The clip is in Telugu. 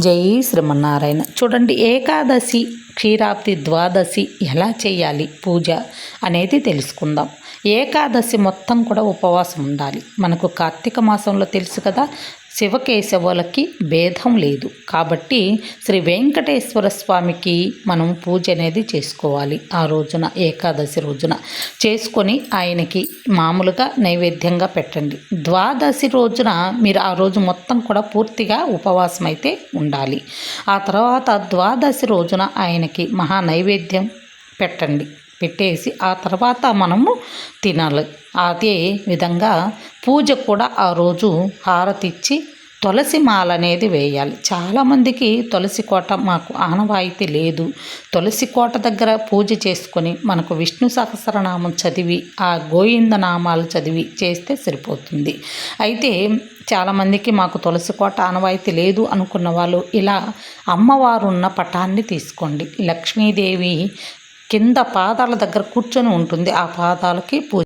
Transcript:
జై శ్రీమన్నారాయణ. చూడండి ఏకాదశి క్షీరాబ్ది ద్వాదశి ఎలా చేయాలి? పూజ అనేది తెలుసుకుందాం. ఏకాదశి మొత్తం కూడా ఉపవాసం ఉండాలి. మనకు కార్తీక మాసంలో తెలుసు కదా శివకేశవులకి భేదం లేదు. కాబట్టి శ్రీ వెంకటేశ్వర స్వామికి మనం పూజ అనేది చేసుకోవాలి. ఆ రోజున ఏకాదశి రోజున చేసుకొని ఆయనకి మామూలుగా నైవేద్యంగా పెట్టండి. ద్వాదశి రోజున మీరు ఆ రోజు మొత్తం కూడా పూర్తిగా ఉపవాసం అయితే ఉండాలి. ఆ తర్వాత ద్వాదశి రోజున ఆయనకి మహా నైవేద్యం పెట్టండి. పెట్టేసి ఆ తర్వాత మనము తినాలి. అదే విధంగా పూజ కూడా ఆ రోజు హారతిచ్చి తులసి మాల అనేది వేయాలి చాలామందికి తులసి కోట మాకు ఆనవాయితీ లేదు. తులసి కోట దగ్గర పూజ చేసుకొని మనకు విష్ణు సహస్రనామం చదివి ఆ గోవింద నామాలు చదివి చేస్తే సరిపోతుంది. అయితే చాలామందికి మాకు తులసి కోట ఆనవాయితీ లేదు అనుకున్న వాళ్ళు ఇలా అమ్మవారు ఉన్న పటాన్ని తీసుకోండి. లక్ష్మీదేవి కింద పాదాల దగ్గర కూర్చొని ఉంటుంది. ఆ పాదాలకి పూజ